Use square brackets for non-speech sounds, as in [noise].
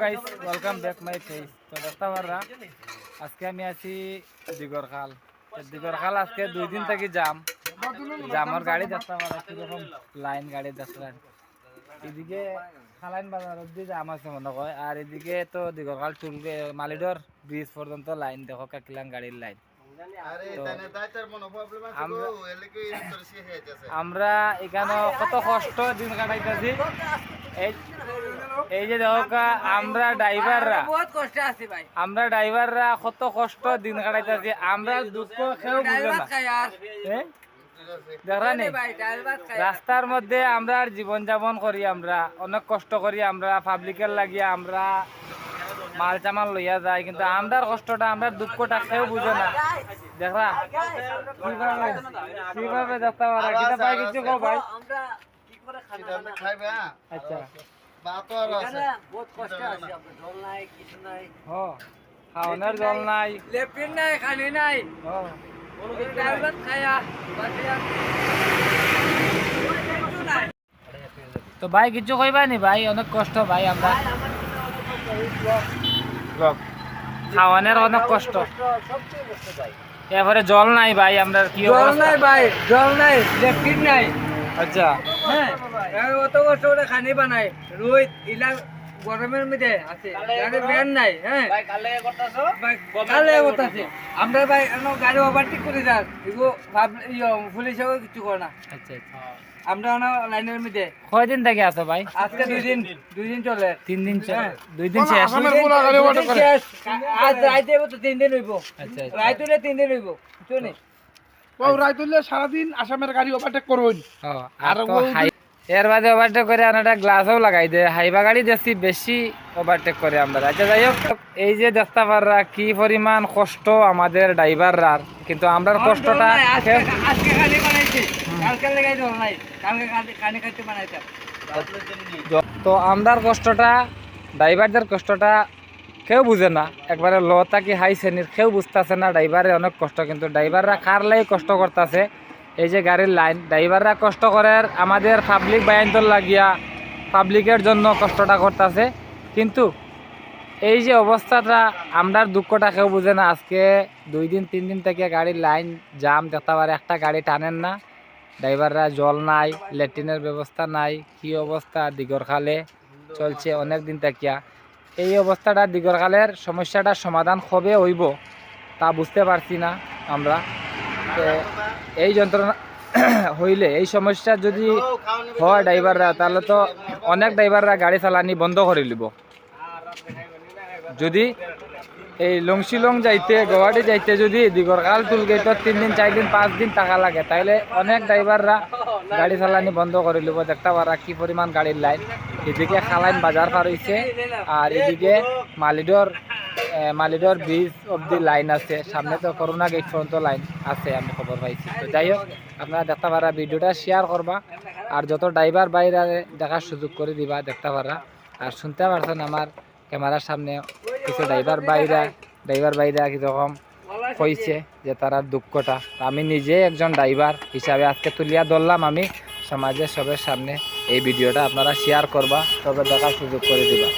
Guys welcome back my face তো দেখতে পাররা আজকে আমি আছি দিগর খাল। দিগর খাল আজকে দুই দিন থেকে জাম জামর গাড়ি দেখতে পারা কীরকম লাইন গাড়ি দেখলেন এদিকে খালাইন বাজার অব্দি জাম আছে মনে হয় আর এদিকে তো দিগর খাল চুলকে মালিডর ব্রিজ পর্যন্ত লাইন দেখো কাকিলান গাড়ির লাইন আমরা- আমরা এখানে কত কষ্ট দিন কাটাইতেছি। এই এই যে দেখো কা- আমরা ড্রাইভাররা বহুত কষ্ট আছে ভাই। আমরা ড্রাইভাররা কত কষ্ট দিন কাটাইতেছি আমরা দুঃখ খেয়েও বুঝে ডাল না রাস্তার মধ্যে আমরা জীবন যাপন করি আমরা অনেক কষ্ট করি আমরা পাবলিকের লাগিয়ে আমরা মাল চামাল লইয়া যাই কিন্তু আমরার কষ্টটা আমরা দুঃখটা খেয়েও বুঝে না। দেখরা কীভাবে কীভাবে দেখতে পারা ভাই কিছু কও ভাই? করে খানা আচ্ছা। এখানে বহুত কষ্ট আছে আপনার জল নাই কিছু নাই। খাওয়ানোর জল নাই। লেফটিন নাই খানি নাই। আর আর তো ভাই কিছু কইবা নি? ভাই অনেক কষ্ট ভাই আমরা খাওয়ানোর অনেক কষ্ট। সবচেয়ে কষ্ট ভাই। এরপরে জল নাই ভাই আমরা কি জল নাই ভাই জল নাই নাই। আচ্ছা। হ্যাঁ। অত কষ্ট করে খানি বানাই রোহিত ইলা গরমের মধ্যে আছে। গাড়ি ভ্যান নাই হ্যাঁ। কালে করতেছে? আমরা ভাই গাড়ি ওভারটেক করে যান। এগো ভাব ইয়ো পুলিশেও কিছু করে না। আচ্ছা আচ্ছা। আমরা লাইনের মধ্যে। কয়দিন থেকে আছো ভাই? আজকে দুই দিন দুই দিন চলে। তিন দিন হ্যাঁ। দুই দিন শেষ। আজ রাইতে তো তিন দিন হইব। আচ্ছা আচ্ছা। রাইতে তিন দিন হইব? ও সারাদিন আসামের গাড়ি ওভারটেক আর এর বাদে ওভারটেক করে আমরা গ্লাসও লাগাই দে। হাইবা গাড়ি দেখছি বেশি ওভারটেক করে আমরা। আচ্ছা যাই হোক এই যে কি পরিমাণ কষ্ট আমাদের ড্রাইভাররা কিন্তু আমরার কষ্টটা তো আমরার কষ্টটা ড্রাইভারদের কষ্টটা কেউ বুঝে না। একবারে ল থাকি হাই শ্রেণির, কেউ বুঝতেছে না। ড্রাইভারের অনেক কষ্ট, কিন্তু ড্রাইভাররা কার লাই কষ্ট করতেছে? এই যে গাড়ির লাইন, ড্রাইভাররা কষ্ট করে আমাদের পাবলিক বায়ান্তর লাগিয়া পাবলিকের জন্য কষ্টটা করতেছে। কিন্তু এই যে অবস্থাটা, আমরার দুঃখটা কেউ বুঝে না। আজকে দুই দিন, তিন দিন থেকে গাড়ির লাইন জাম দেখতে পারে একটা গাড়ি টানেন না। ড্রাইভাররা জল নাই ল্যাট্রিনের ব্যবস্থা নাই। কি অবস্থা? দিগর খালে চলছে অনেক দিন থাকিয়া। এই অবস্থাটা দিগর সমস্যাটা সমাধান কবে হইব তা বুঝতে পারছি না আমরা। এই যন্ত্রণা [coughs] হইলে এই সমস্যা যদি হয় ড্রাইভাররা, তাহলে তো অনেক ড্রাইভাররা গাড়ি চালানি বন্ধ করে লিব। যদি এই লংশিলং যাইতে, গুয়াহাটি যাইতে যদি দিগরকাল টুল গেটত তিন দিন, চার দিন, পাঁচ দিন টাকা লাগে, তাইলে অনেক ড্রাইভাররা গাড়ি চালানি বন্ধ করে লিব। দেখতে পারা কি পরিমাণ গাড়ির লাইন। এদিকে খালাইন বাজার পার হইছে, আর এদিকে মালিডর মালিডর ব্রিজ অব্দি লাইন আছে। সামনে তো করোনা গেট পর্যন্ত লাইন আছে, আমি খবর পাইছি। তো যাই হোক, আপনারা দেখতে পারা, ভিডিওটা শেয়ার করবা, আর যত ড্রাইভার বাইরে দেখার সুযোগ করে দিবা দেখতে পারা। আর শুনতে পারছেন আমার ক্যামেরার সামনে কিছু ড্রাইভার বাইরা ড্রাইভার বাইরা কীরকম কইছে যে তারা দুঃখটা। আমি নিজে একজন ড্রাইভার হিসাবে আজকে তুলিয়া ধরলাম আমি, সমাজের সবের সামনে। এই ভিডিওটা আপনারা শেয়ার করবা তবে দেখার সুযোগ করে দিবা।